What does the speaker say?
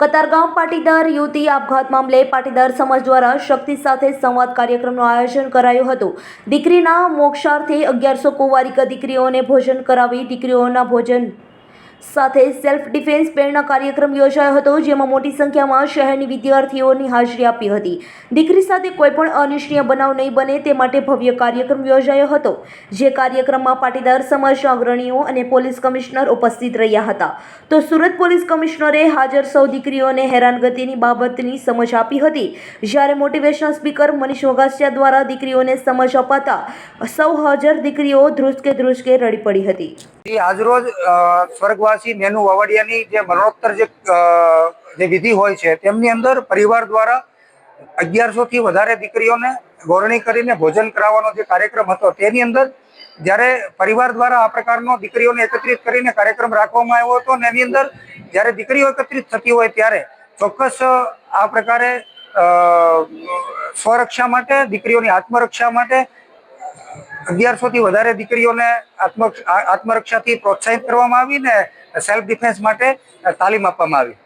કતારગામ પાટીદાર યુવતી આપઘાત મામલે પાટીદાર સમાજ દ્વારા શક્તિ સાથે સંવાદ કાર્યક્રમનું આયોજન કરાયું હતું. દીકરીના મોક્ષાર્થે અગિયારસો કુંવારિકા દીકરીઓને ભોજન કરાવી દીકરીઓના ભોજન સાથે સેલ્ફ ડિફેન્સ પ્રેરણા કાર્યક્રમ યોજાયો હતો જેમાં મોટી સંખ્યામાં શહેરની વિદ્યાર્થીઓની હાજરી આપી હતી. દીકરી સાથે કોઈપણ અનિચ્છનીય બનાવ નહીં બને તે માટે ભવ્ય કાર્યક્રમ યોજાયો હતો જે કાર્યક્રમમાં પાટીદાર સમાજના અગ્રણીઓ અને પોલીસ કમિશનર ઉપસ્થિત રહ્યા હતા. તો સુરત પોલીસ કમિશનરે હાજર સૌ દીકરીઓને હેરાનગતિની બાબતની સમજ આપી હતી. જ્યારે મોટિવેશનલ સ્પીકર મનીષ વગાસિયા દ્વારા દીકરીઓને સમજ અપાતા સૌ હાજર દીકરીઓ ધ્રુસકે ધ્રુસકે રડી પડી હતી. આજરોજ અ, સ્વર્ગવાસી નેનુ વાવડિયાની જે મરણોત્તર જે વિધિ હોય છે, તેમની અંદર પરિવાર દ્વારા અગિયારસો થી વધારે દીકરીઓને ગોરણી કરીને ભોજન કરાવવાનો જે કાર્યક્રમ હતો, તેની અંદર જ્યારે પરિવાર દ્વારા આ પ્રકારનો દીકરીઓને એકત્રિત કરીને કાર્યક્રમ રાખવામાં આવ્યો હતો અને એની અંદર જ્યારે દીકરીઓ એકત્રિત થતી હોય ત્યારે ચોક્કસ આ પ્રકારે સ્વરક્ષા માટે, દીકરીઓની આત્મરક્ષા માટે અગિયારસો થી વધારે દીકરીઓને આત્મ આત્મરક્ષાથી પ્રોત્સાહિત કરવામાં આવી ને સેલ્ફ ડિફેન્સ માટે તાલીમ આપવામાં આવી.